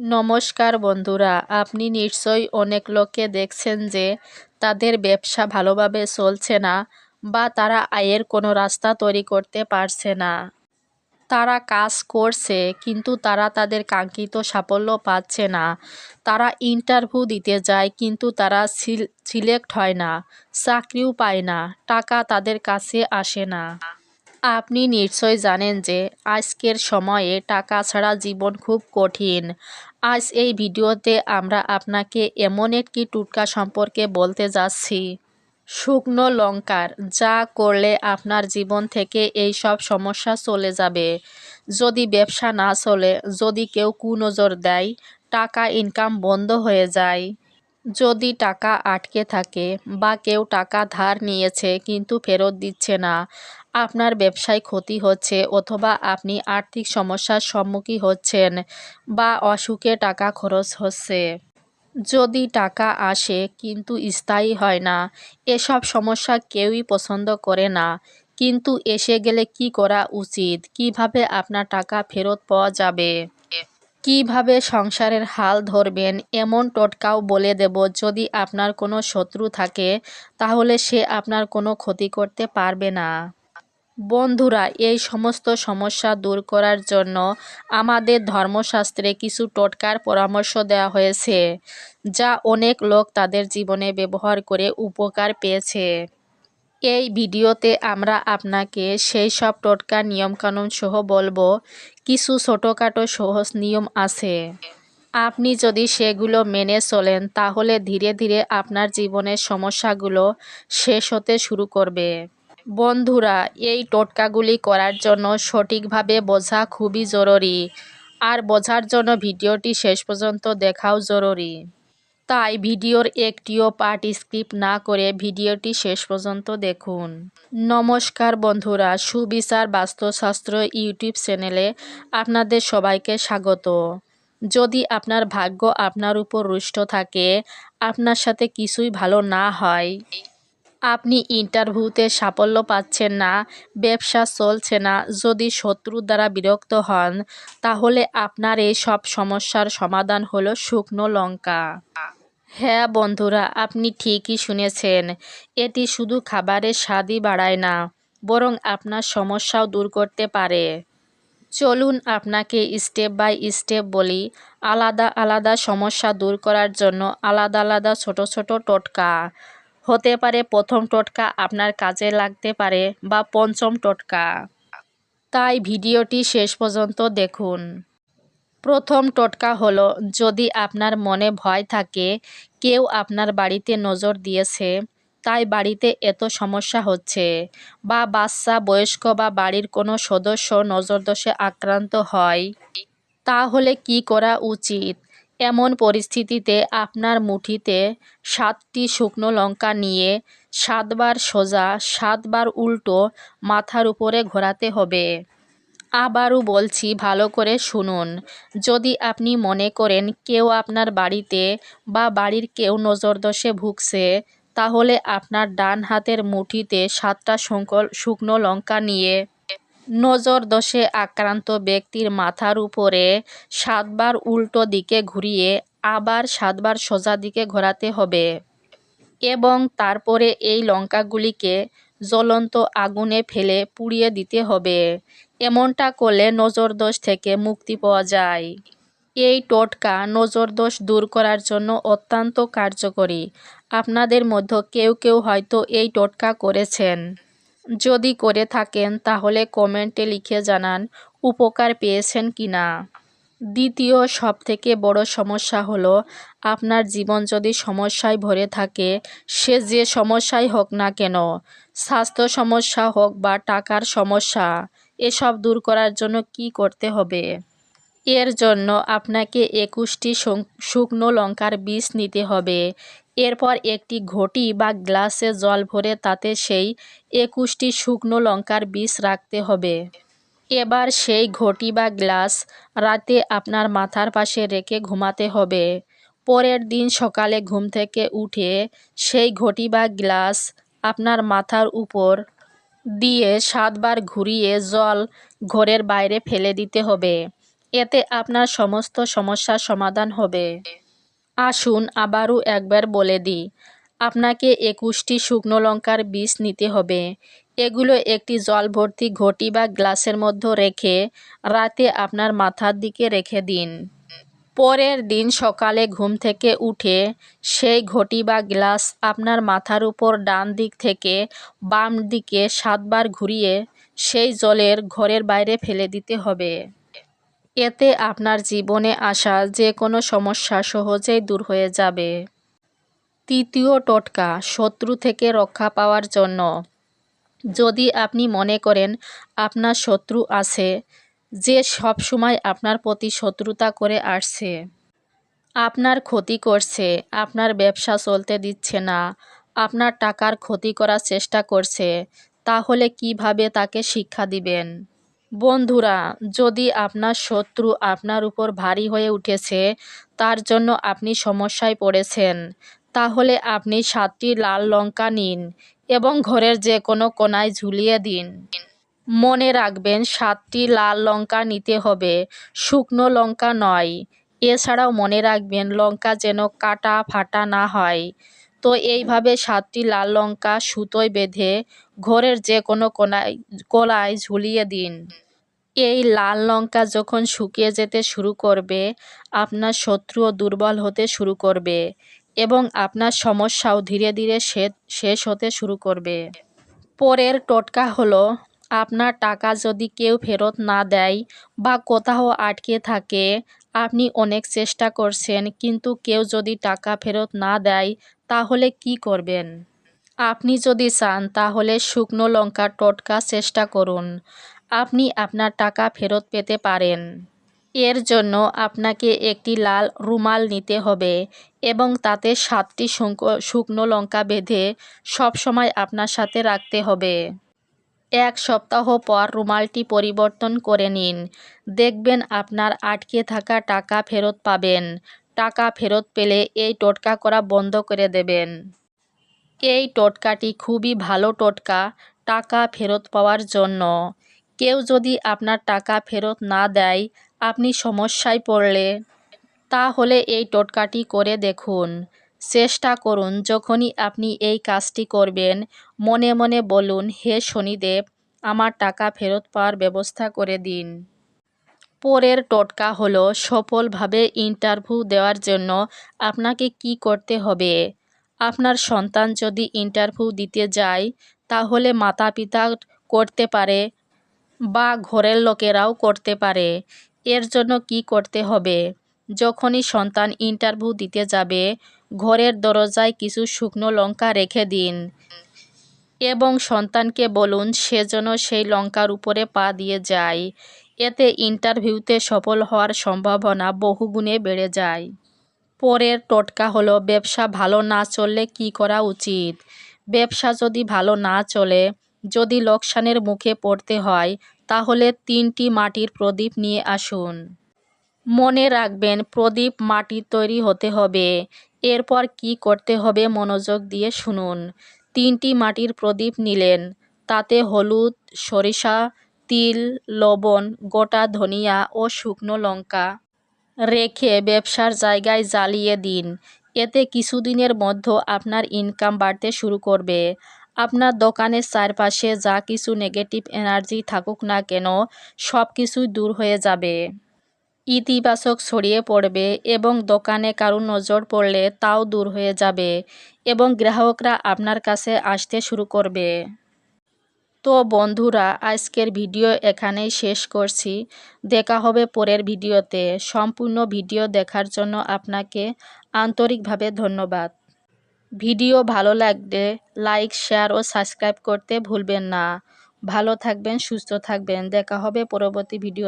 নমস্কার বন্ধুরা, আপনি নিশ্চয়ই অনেক লোককে দেখছেন যে তাদের ব্যবসা ভালোভাবে চলছে না বা তারা আয়ের কোনো রাস্তা তৈরি করতে পারছে না। তারা কাজ করছে, কিন্তু তারা তাদের কাঙ্ক্ষিত সাফল্য পাচ্ছে না। তারা ইন্টারভিউ দিতে যায়, কিন্তু তারা সিলেক্ট হয় না, চাকরিও পায় না, টাকা তাদের কাছে আসে না। আপনি নিশ্চয় জানেন যে আজকের সময়ে টাকা ছাড়া জীবন খুব কঠিন। আজ এই ভিডিওতে আমরা আপনাকে এমন একটি টুটকা সম্পর্কে বলতে যাচ্ছি। শুকনো লঙ্কার, যা করলে আপনার জীবন থেকে এই সব সমস্যা চলে যাবে। যদি ব্যবসা না চলে, যদি কেউ কুনজর দেয়, টাকা ইনকাম বন্ধ হয়ে যায়। যদি টাকা আটকে থাকে বা কেউ টাকা ধার নিয়েছে কিন্তু ফেরত দিচ্ছে না আপনার ব্যবসায় ক্ষতি হচ্ছে অথবা আপনি আর্থিক সমস্যার সম্মুখীন হচ্ছেন বা অসুখে টাকা খরচ হচ্ছে। যদি টাকা আসে কিন্তু স্থায়ী হয় না, এসব সমস্যা কেউই পছন্দ করে না। কিন্তু এসে গেলে কি করা উচিত? কীভাবে আপনার টাকা ফেরত পাওয়া যাবে? কীভাবে সংসারের হাল ধরবেন? এমন টোটকাও বলে দেব, যদি আপনার কোনো শত্রু থাকে, তাহলে সে আপনার কোনো ক্ষতি করতে পারবে না। বন্ধুরা, এই সমস্ত সমস্যা দূর করার জন্য আমাদের ধর্মশাস্ত্রে কিছু টোটকার পরামর্শ দেওয়া হয়েছে, যা অনেক লোক তাদের জীবনে ব্যবহার করে উপকার পেয়েছে। এই ভিডিওতে আমরা আপনাকে সেই সব টোটকার নিয়মকানুন সহ বলব, কিছু ছোটোখাটো সহজ নিয়ম আছে। আপনি যদি সেগুলো মেনে চলেন, তাহলে ধীরে ধীরে আপনার জীবনের সমস্যাগুলো শেষ হতে শুরু করবে। বন্ধুরা, এই টোটকাগুলি করার জন্য সঠিকভাবে বোঝা খুবই জরুরি। আর বোঝার জন্য ভিডিওটি শেষ পর্যন্ত দেখাও জরুরি। তাই ভিডিওর একটিও পার্ট স্কিপ না করে ভিডিওটি শেষ পর্যন্ত দেখুন। নমস্কার বন্ধুরা, সুবিচার বাস্তুশাস্ত্র ইউটিউব চ্যানেলে আপনাদের সবাইকে স্বাগত। যদি আপনার ভাগ্য আপনার উপর রুষ্ট থাকে, আপনার সাথে কিছুই ভালো না হয় আপনি ইন্টারভিউতে সাফল্য পাচ্ছেন না, ব্যবসা চলছে না, যদি শত্রুর দ্বারা বিরক্ত হন, তাহলে আপনার এই সব সমস্যার সমাধান হলো শুকনো লঙ্কা। হ্যাঁ বন্ধুরা, আপনি ঠিকই শুনেছেন, এটি শুধু খাবারের স্বাদই বাড়ায় না, বরং আপনার সমস্যাও দূর করতে পারে। চলুন আপনাকে স্টেপ বাই স্টেপ বলি, আলাদা আলাদা সমস্যা দূর করার জন্য আলাদা আলাদা ছোট ছোট টোটকা। হতে পারে প্রথম টোটকা আপনার কাজে লাগতে পারে বা পঞ্চম টোটকা। তাই ভিডিওটি শেষ পর্যন্ত দেখুন। প্রথম টোটকা হলো, যদি আপনার মনে ভয় থাকে, কেউ আপনার বাড়িতে নজর দিয়েছে, তাই বাড়িতে এত সমস্যা হচ্ছে বা বাচ্চা, বয়স্ক বা বাড়ির কোনো সদস্য নজরদোষে আক্রান্ত হয়, তাহলে কি করা উচিত? এমন পরিস্থিতিতে আপনার মুঠিতে সাতটি শুকনো লঙ্কা নিয়ে সাতবার সোজা, সাতবার উল্টো মাথার উপরে ঘোরাতে হবে। আবারও বলছি, ভালো করে শুনুন। যদি আপনি মনে করেন কেউ আপনার বাড়িতে বা বাড়ির কেউ নজরদোষে ভুগছে, তাহলে আপনার ডান হাতের মুঠিতে সাতটা শুকনো লঙ্কা নিয়ে নজর দোষে আক্রান্ত ব্যক্তির মাথার উপরে সাতবার উল্টো দিকে ঘুরিয়ে আবার সাতবার সোজা দিকে ঘোরাতে হবে এবং তারপরে এই লঙ্কাগুলিকে জ্বলন্ত আগুনে ফেলে পুড়িয়ে দিতে হবে। এমনটা করলে নজরদোষ থেকে মুক্তি পাওয়া যায়। এই টোটকা নজরদোষ দূর করার জন্য অত্যন্ত কার্যকরী। আপনাদের মধ্যে কেউ কেউ হয়তো এই টোটকা করেছেন। যদি করে থাকেন, তাহলে কমেন্টে লিখে জানান উপকার পেয়েছেন কি না। দ্বিতীয় সবথেকে বড় সমস্যা হলো, আপনার জীবন যদি সমস্যায় ভরে থাকে, সে যে সমস্যাই হোক না কেন, স্বাস্থ্য সমস্যা হোক বা টাকার সমস্যা, এসব দূর করার জন্য কি করতে হবে? এর জন্য আপনাকে একুশটি শুকনো লঙ্কার বীজ নিতে হবে। এরপর একটি ঘটি বা গ্লাসে জল ভরে তাতে সেই একুশটি শুকনো লঙ্কার বীজ রাখতে হবে। এবার সেই ঘটি বা গ্লাস রাতে আপনার মাথার পাশে রেখে ঘুমাতে হবে। পরের দিন সকালে ঘুম থেকে উঠে সেই ঘটি বা গ্লাস আপনার মাথার উপর দিয়ে সাতবার ঘুরিয়ে জল ঘরের বাইরে ফেলে দিতে হবে। এতে আপনার সমস্ত সমস্যার সমাধান হবে। আসুন আবারও একবার বলে দিই, আপনাকে একুশটি শুকনো লঙ্কার বীজ নিতে হবে। এগুলো একটি জল ভর্তি ঘটি বা গ্লাসের মধ্যে রেখে রাতে আপনার মাথার দিকে রেখে দিন। পরের দিন সকালে ঘুম থেকে উঠে সেই ঘটি বা গ্লাস আপনার মাথার উপর ডান দিক থেকে বাম দিকে সাতবার ঘুরিয়ে সেই জলের ঘরের বাইরে ফেলে দিতে হবে। এতে আপনার জীবনে আসা যে কোনো সমস্যা সহজেই দূর হয়ে যাবে। তৃতীয় টোটকা, শত্রু থেকে রক্ষা পাওয়ার জন্য। যদি আপনি মনে করেন আপনার শত্রু আছে, যে সব সময় আপনার প্রতি শত্রুতা করে আসছে। আপনার ক্ষতি করছে, আপনার ব্যবসা চলতে দিচ্ছে না, আপনার টাকার ক্ষতি করার চেষ্টা করছে, তাহলে কীভাবে তাকে শিক্ষা দিবেন? বন্ধুরা, যদি আপনার শত্রু আপনার উপর ভারী হয়ে উঠেছে, তার জন্য আপনি সমস্যায় পড়েছেন। তাহলে আপনি সাতটি লাল লঙ্কা নিন এবং ঘরের যে কোনো কোনায় ঝুলিয়ে দিন। মনে রাখবেন, সাতটি লাল লঙ্কা নিতে হবে, শুকনো লঙ্কা নয়। এছাড়াও মনে রাখবেন, লঙ্কা যেন কাটা ফাটা না হয়। তো এইভাবে সাতটি লাল লঙ্কা সুতোয় বেঁধে ঘরের যে কোনো কোনায়, কোলায় ঝুলিয়ে দিন। এই লাল লঙ্কা যখন শুকিয়ে যেতে শুরু করবে, আপনার শত্রুও দুর্বল হতে শুরু করবে এবং আপনার সমস্যাও ধীরে ধীরে শেষ হতে শুরু করবে। পরের টোটকা হলো, আপনার টাকা যদি কেউ ফেরত না দেয় বা কোথাও আটকে থাকে, আপনি অনেক চেষ্টা করছেন, কিন্তু কেউ যদি টাকা ফেরত না দেয় তাহলে কি করবেন? আপনি যদি চান, তাহলে শুকনো লঙ্কা টোটকা চেষ্টা করুন। আপনি আপনার টাকা ফেরত পেতে পারেন। এর জন্য আপনাকে একটি লাল রুমাল নিতে হবে এবং তাতে সাতটি শুকনো লঙ্কা বেঁধে সবসময় আপনার সাথে রাখতে হবে। এক সপ্তাহ পর রুমালটি পরিবর্তন করে নিন। দেখবেন আপনার আটকে থাকা টাকা ফেরত পাবেন। টাকা ফেরত পেলে এই টোটকা করা বন্ধ করে দেবেন। এই টোটকাটি খুবই ভালো টোটকা, টাকা ফেরত পাওয়ার জন্য। কেউ যদি আপনার টাকা ফেরত না দেয়, আপনি সমস্যায় পড়লে। তাহলে এই টোটকাটি করে দেখুন। চেষ্টা করুন যখনই আপনি এই কাজটি করবেন, মনে মনে বলুন, হে শনিদেব, আমার টাকা ফেরত পাওয়ার ব্যবস্থা করে দিন। পরের টোটকা হলো সফলভাবে ইন্টারভিউ দেওয়ার জন্য আপনাকে কি করতে হবে? আপনার সন্তান যদি ইন্টারভিউ দিতে যায়, তাহলে মাতা পিতা করতে পারে বা ঘরের লোকেরাও করতে পারে। এর জন্য কি করতে হবে? যখনই সন্তান ইন্টারভিউ দিতে যাবে, ঘরের দরজায় কিছু শুকনো লঙ্কা রেখে দিন এবং সন্তানকে বলুন সে যেন সেই লঙ্কার উপরে পা দিয়ে যায়। এতে ইন্টারভিউতে সফল হওয়ার সম্ভাবনা বহুগুণে বেড়ে যায়। পরের টোটকা হলো, ব্যবসা ভালো না চললে কি করা উচিত? ব্যবসা যদি ভালো না চলে, যদি লোকসানের মুখে পড়তে হয়, তাহলে তিনটি মাটির প্রদীপ নিয়ে আসুন। মনে রাখবেন, প্রদীপ মাটির তৈরি হতে হবে। এরপর কি করতে হবে মনোযোগ দিয়ে শুনুন। তিনটি মাটির প্রদীপ নিলেন, তাতে হলুদ, সরিষা তিল, লবণ, গোটা ধনিয়া ও শুকনো লঙ্কা রেখে ব্যবসার জায়গায় জ্বালিয়ে দিন। এতে কিছুদিনের মধ্যে আপনার ইনকাম বাড়তে শুরু করবে। আপনার দোকানের চারপাশে যা কিছু নেগেটিভ এনার্জি থাকুক না কেন, সব কিছুই দূর হয়ে যাবে। ইতিবাচক ছড়িয়ে পড়বে এবং দোকানে কারও নজর পড়লে তাও দূর হয়ে যাবে এবং গ্রাহকরা আপনার কাছে আসতে শুরু করবে। তো বন্ধুরা, আজকের ভিডিও এখানেই শেষ করছি। দেখা হবে পরের ভিডিওতে। সম্পূর্ণ ভিডিও দেখার জন্য আপনাকে আন্তরিকভাবে ধন্যবাদ। ভিডিও ভালো লাগলে লাইক, শেয়ার ও সাবস্ক্রাইব করতে ভুলবেন না। ভালো থাকবেন, সুস্থ থাকবেন। দেখা হবে পরবর্তী ভিডিও